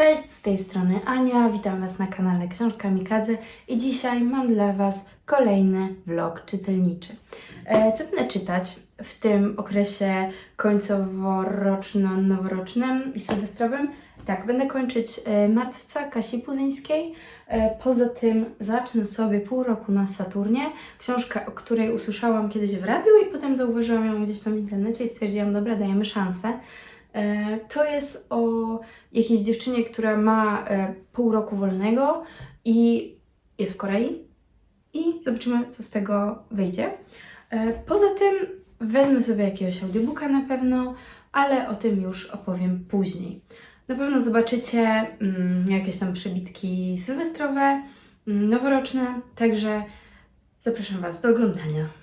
Cześć, z tej strony Ania, witam Was na kanale Książka Mikadze i dzisiaj mam dla Was kolejny vlog czytelniczy. E, Co będę czytać w tym okresie końcowo-roczno-noworocznym i sylwestrowym? Tak, będę kończyć e, Martwca Kasi Puzyńskiej. E, Poza tym zacznę sobie pół roku na Saturnie, książka, o której usłyszałam kiedyś w radiu i potem zauważyłam ją gdzieś tam w internecie i stwierdziłam, dobra, dajemy szansę. E, To jest o jakiejś dziewczynie, która ma e, pół roku wolnego i jest w Korei. I zobaczymy, co z tego wyjdzie. E, Poza tym wezmę sobie jakiegoś audiobooka na pewno, ale o tym już opowiem później. Na pewno zobaczycie mm, jakieś tam przebitki sylwestrowe, mm, noworoczne, także zapraszam Was do oglądania.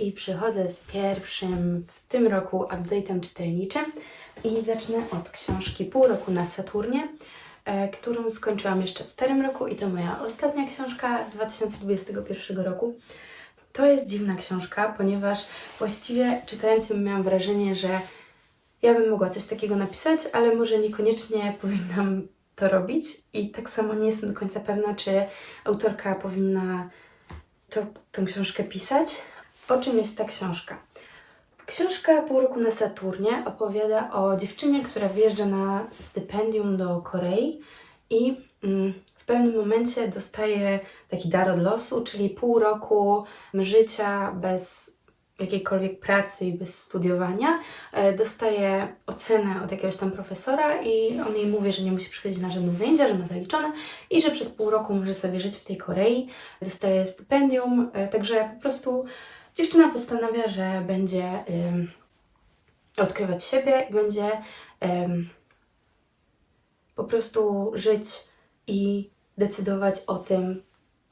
I przychodzę z pierwszym w tym roku update'em czytelniczym i zacznę od książki Pół roku na Saturnie, e, którą skończyłam jeszcze w starym roku i to moja ostatnia książka 2021 roku. To jest dziwna książka, ponieważ właściwie czytając ją miałam wrażenie, że ja bym mogła coś takiego napisać, ale może niekoniecznie powinnam to robić i tak samo nie jestem do końca pewna, czy autorka powinna to, tą książkę pisać. O czym jest ta książka? Książka Pół roku na Saturnie opowiada o dziewczynie, która wyjeżdża na stypendium do Korei i mm, w pewnym momencie dostaje taki dar od losu, czyli pół roku życia bez jakiejkolwiek pracy i bez studiowania. E, Dostaje ocenę od jakiegoś tam profesora i on jej mówi, że nie musi przychodzić na żadne zajęcia, że ma zaliczone i że przez pół roku może sobie żyć w tej Korei. Dostaje stypendium, e, także po prostu dziewczyna postanawia, że będzie ym, odkrywać siebie i będzie ym, po prostu żyć i decydować o tym,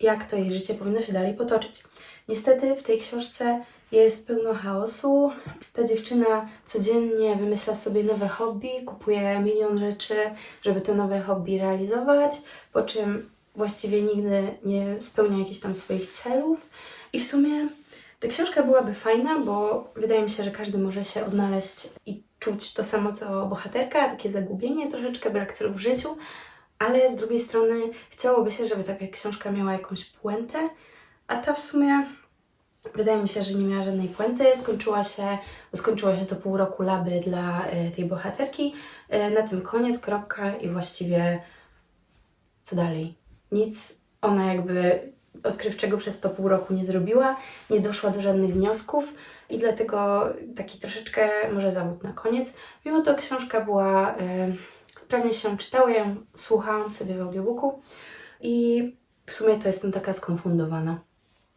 jak to jej życie powinno się dalej potoczyć. Niestety w tej książce jest pełno chaosu. Ta dziewczyna codziennie wymyśla sobie nowe hobby, kupuje milion rzeczy, żeby to nowe hobby realizować, po czym właściwie nigdy nie spełnia jakichś tam swoich celów. I w sumie ta książka byłaby fajna, bo wydaje mi się, że każdy może się odnaleźć i czuć to samo co bohaterka, takie zagubienie, troszeczkę brak celu w życiu, ale z drugiej strony chciałoby się, żeby taka książka miała jakąś puentę, a ta w sumie wydaje mi się, że nie miała żadnej puenty. Skończyła się, skończyło się to pół roku laby dla y, tej bohaterki. Y, na tym koniec, kropka i właściwie co dalej? Nic ona jakby odkrywczego przez to pół roku nie zrobiła, nie doszła do żadnych wniosków i dlatego taki troszeczkę może zawód na koniec. Mimo to książka była, y, sprawnie się czytało, ja ją słuchałam sobie w audiobooku i w sumie to jestem taka skonfundowana.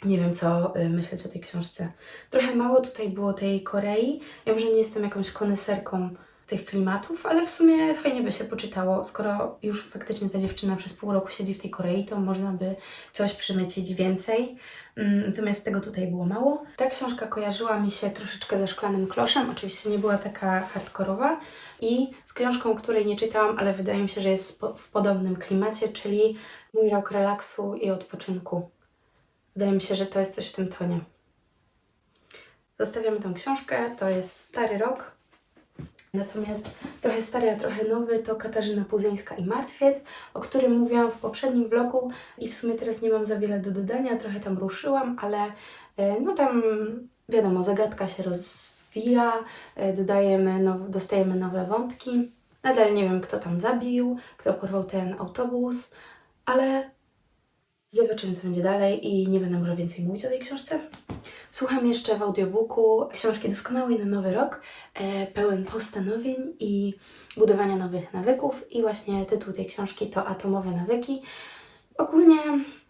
Nie wiem, co y, myśleć o tej książce. Trochę mało tutaj było tej Korei. Ja może nie jestem jakąś koneserką tych klimatów, ale w sumie fajnie by się poczytało. Skoro już faktycznie ta dziewczyna przez pół roku siedzi w tej Korei, to można by coś przymycić więcej. Mm, Natomiast tego tutaj było mało. Ta książka kojarzyła mi się troszeczkę ze Szklanym Kloszem. Oczywiście nie była taka hardkorowa. I z książką, której nie czytałam, ale wydaje mi się, że jest w podobnym klimacie, czyli Mój rok relaksu i odpoczynku. Wydaje mi się, że to jest coś w tym tonie. Zostawiamy tą książkę, to jest stary rok. Natomiast trochę stary, a trochę nowy to Katarzyna Puzyńska i Martwiec, o którym mówiłam w poprzednim vlogu i w sumie teraz nie mam za wiele do dodania, trochę tam ruszyłam, ale e, no tam wiadomo, zagadka się rozwija, e, dodajemy, dostajemy nowe wątki. Nadal nie wiem, kto tam zabił, kto porwał ten autobus, ale Zobaczymy, co będzie dalej i nie będę może więcej mówić o tej książce. Słucham jeszcze w audiobooku książki doskonałej na nowy rok, e, pełen postanowień i budowania nowych nawyków. I właśnie tytuł tej książki to Atomowe nawyki. Ogólnie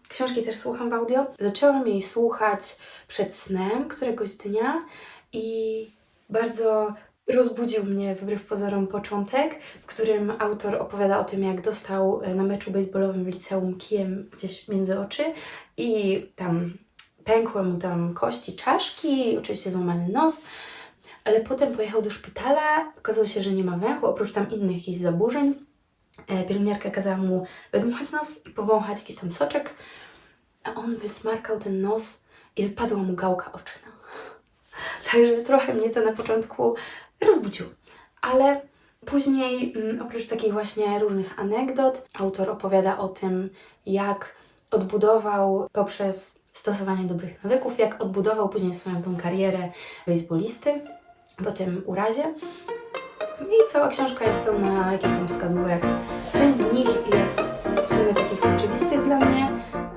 książki też słucham w audio. Zaczęłam jej słuchać przed snem któregoś dnia i bardzo rozbudził mnie wbrew pozorom początek, w którym autor opowiada o tym, jak dostał e, na meczu baseballowym w liceum kijem gdzieś między oczy i tam pękły mu tam kości czaszki, oczywiście złamany nos, ale potem pojechał do szpitala, okazało się, że nie ma węchu, oprócz tam innych jakichś zaburzeń. E, Pielęgniarka kazała mu wydmuchać nos i powąchać jakiś tam soczek, a on wysmarkał ten nos i wypadła mu gałka oczna. Także trochę mnie to na początku rozbudził. Ale później, mm, oprócz takich właśnie różnych anegdot, autor opowiada o tym, jak odbudował poprzez stosowanie dobrych nawyków, jak odbudował później swoją tą karierę baseballisty po tym urazie. I cała książka jest pełna jakichś tam wskazówek. Część z nich jest w sumie takich oczywistych dla mnie,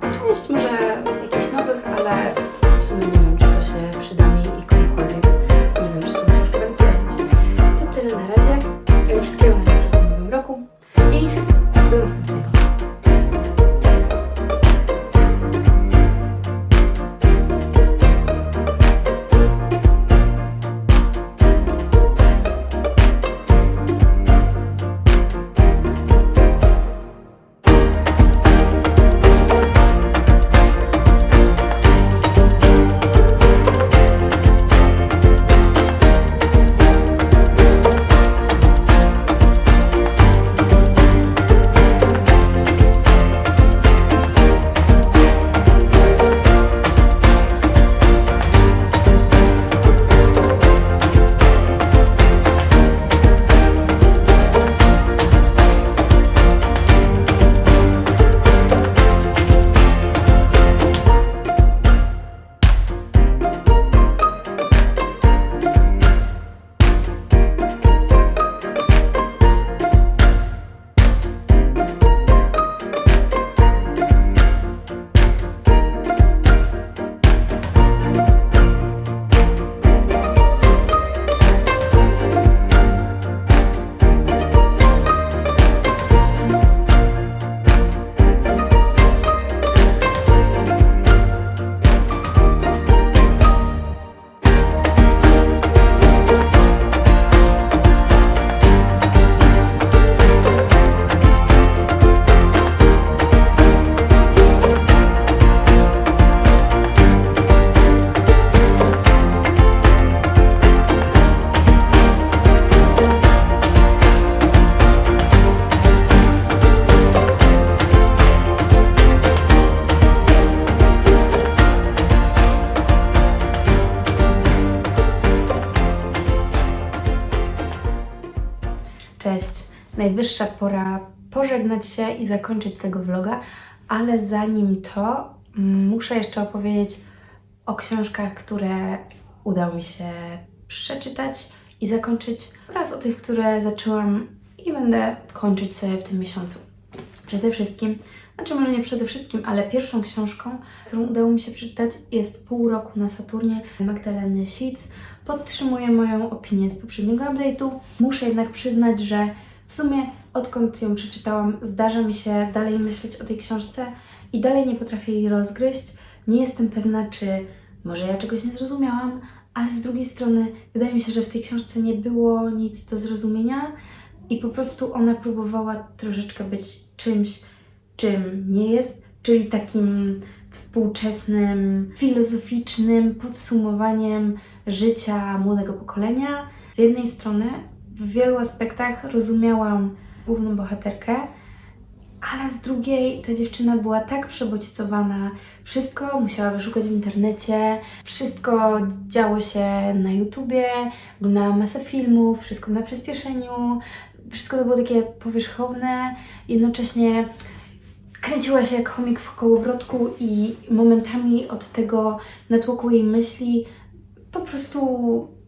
a część może jakichś nowych, ale w sumie nie wiem, czy to się przyda mi i komukolwiek. Najwyższa pora pożegnać się i zakończyć tego vloga, ale zanim to muszę jeszcze opowiedzieć o książkach, które udało mi się przeczytać i zakończyć oraz o tych, które zaczęłam i będę kończyć sobie w tym miesiącu. Przede wszystkim, znaczy może nie przede wszystkim, ale pierwszą książką, którą udało mi się przeczytać jest Pół roku na Saturnie Magdaleny Sic. Podtrzymuje moją opinię z poprzedniego update'u. Muszę jednak przyznać, że w sumie odkąd ją przeczytałam, zdarza mi się dalej myśleć o tej książce i dalej nie potrafię jej rozgryźć. Nie jestem pewna, czy może ja czegoś nie zrozumiałam, ale z drugiej strony wydaje mi się, że w tej książce nie było nic do zrozumienia i po prostu ona próbowała troszeczkę być czymś, czym nie jest, czyli takim współczesnym, filozoficznym podsumowaniem życia młodego pokolenia. Z jednej strony w wielu aspektach rozumiałam główną bohaterkę, ale z drugiej ta dziewczyna była tak przebodźcowana. Wszystko musiała wyszukać w internecie, wszystko działo się na YouTubie, oglądała masę filmów, wszystko na przyspieszeniu, wszystko to było takie powierzchowne, jednocześnie kręciła się jak chomik w kołowrotku i momentami od tego natłoku jej myśli po prostu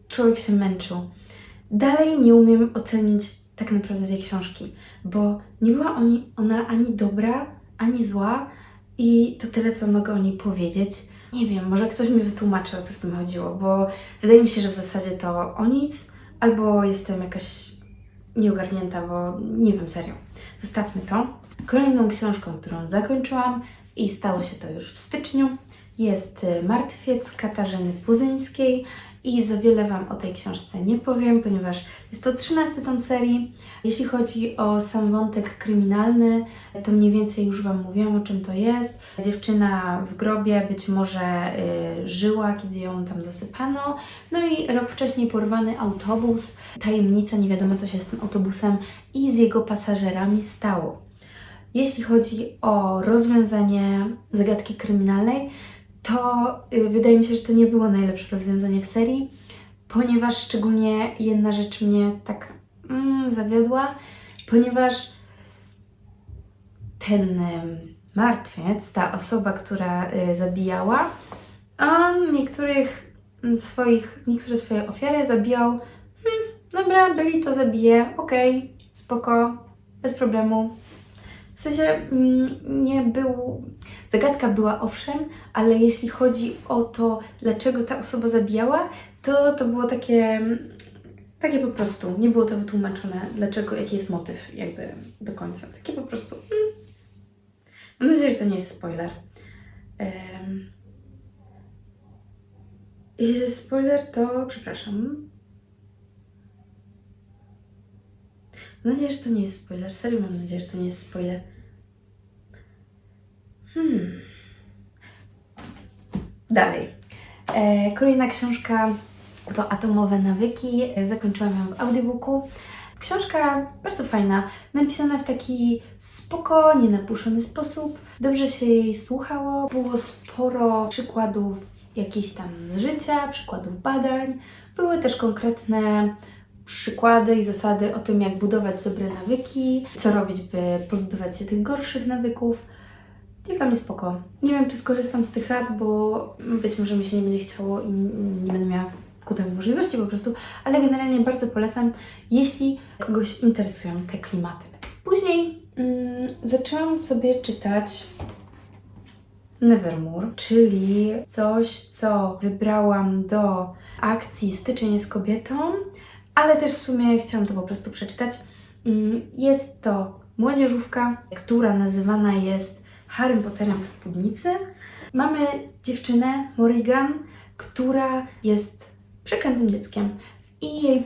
człowiek się męczył. Dalej nie umiem ocenić tak naprawdę tej książki, bo nie była oni, ona ani dobra, ani zła i to tyle, co mogę o niej powiedzieć. Nie wiem, może ktoś mi wytłumaczy, o co w tym chodziło, bo wydaje mi się, że w zasadzie to o nic, albo jestem jakaś nieogarnięta, bo nie wiem serio. Zostawmy to. Kolejną książką, którą zakończyłam i stało się to już w styczniu, jest y, Martwiec Katarzyny Puzyńskiej i za wiele Wam o tej książce nie powiem, ponieważ jest to 13 tom serii. Jeśli chodzi o sam wątek kryminalny, to mniej więcej już Wam mówiłam, o czym to jest. Dziewczyna w grobie być może y, żyła, kiedy ją tam zasypano. No i rok wcześniej porwany autobus, tajemnica, nie wiadomo co się z tym autobusem i z jego pasażerami stało. Jeśli chodzi o rozwiązanie zagadki kryminalnej, to y, wydaje mi się, że to nie było najlepsze rozwiązanie w serii, ponieważ szczególnie jedna rzecz mnie tak mm, zawiodła, ponieważ ten martwiec, ta osoba, która y, zabijała, on niektórych mm, swoich, niektóre swoje ofiary zabijał, hmm, dobra, byli to zabije, okej, spoko, bez problemu, w sensie mm, nie był. Zagadka była owszem, ale jeśli chodzi o to, dlaczego ta osoba zabijała, to to było takie. Takie po prostu. Nie było to wytłumaczone, dlaczego, jaki jest motyw, jakby do końca. Takie po prostu. Mm. Mam nadzieję, że to nie jest spoiler. Um, jeśli to jest spoiler, to przepraszam. Mam nadzieję, że to nie jest spoiler. Serio mam nadzieję, że to nie jest spoiler. Hmm. Dalej. E, kolejna książka to Atomowe nawyki. Zakończyłam ją w audiobooku. Książka bardzo fajna, napisana w taki spokojnie napuszony sposób. Dobrze się jej słuchało. Było sporo przykładów jakichś tam z życia, przykładów badań. Były też konkretne przykłady i zasady o tym, jak budować dobre nawyki, co robić, by pozbywać się tych gorszych nawyków. I dla mnie spoko. Nie wiem, czy skorzystam z tych rad, bo być może mi się nie będzie chciało i nie będę miała ku temu możliwości po prostu, ale generalnie bardzo polecam, jeśli kogoś interesują te klimaty. Później mm, zaczęłam sobie czytać Nevermore, czyli coś, co wybrałam do akcji Styczeń z kobietą, ale też w sumie chciałam to po prostu przeczytać. Mm, Jest to młodzieżówka, która nazywana jest Harrym Potterem w spódnicy. Mamy dziewczynę, Morrigan, która jest przekrętnym dzieckiem i jej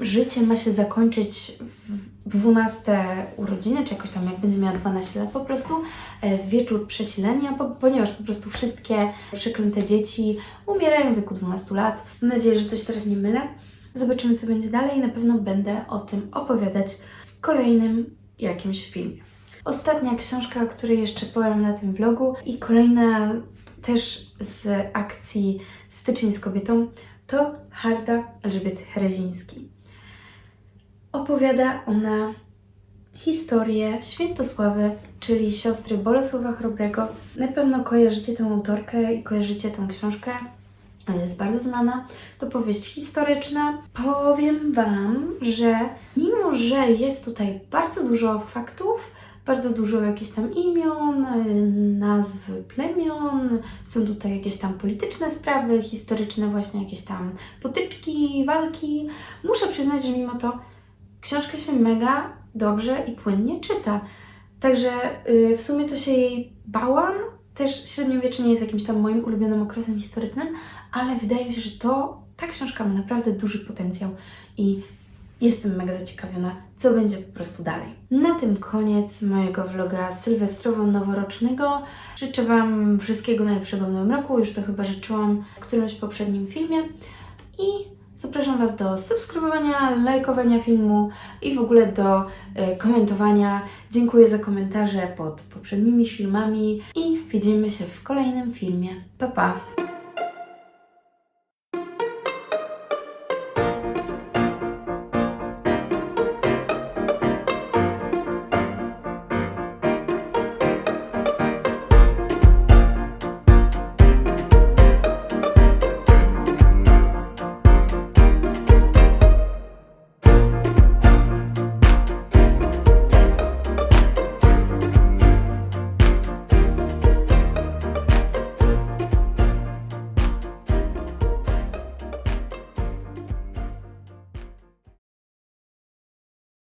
życie ma się zakończyć w 12 urodziny, czy jakoś tam jak będzie miała 12 lat po prostu, e, w wieczór przesilenia, po, ponieważ po prostu wszystkie przeklęte dzieci umierają w wieku 12 lat. Mam nadzieję, że coś teraz nie mylę. Zobaczymy, co będzie dalej. Na pewno będę o tym opowiadać w kolejnym jakimś filmie. Ostatnia książka, o której jeszcze powiem na tym vlogu i kolejna też z akcji Styczeń z kobietą, to Harda Elżbiety Herezińskiej. Opowiada ona historię Świętosławy, czyli siostry Bolesława Chrobrego. Na pewno kojarzycie tę autorkę i kojarzycie tę książkę. Jest bardzo znana. To powieść historyczna. Powiem Wam, że mimo, że jest tutaj bardzo dużo faktów, bardzo dużo jakichś tam imion, nazw plemion, są tutaj jakieś tam polityczne sprawy, historyczne właśnie jakieś tam potyczki, walki. Muszę przyznać, że mimo to książka się mega dobrze i płynnie czyta. Także y, w sumie to się jej bałam. Też średniowiecze nie jest jakimś tam moim ulubionym okresem historycznym, ale wydaje mi się, że to ta książka ma naprawdę duży potencjał i jestem mega zaciekawiona, co będzie po prostu dalej. Na tym koniec mojego vloga sylwestrowo-noworocznego. Życzę Wam wszystkiego najlepszego w nowym roku. Już to chyba życzyłam w którymś poprzednim filmie. I zapraszam Was do subskrybowania, lajkowania filmu i w ogóle do e, komentowania. Dziękuję za komentarze pod poprzednimi filmami i widzimy się w kolejnym filmie. Pa pa!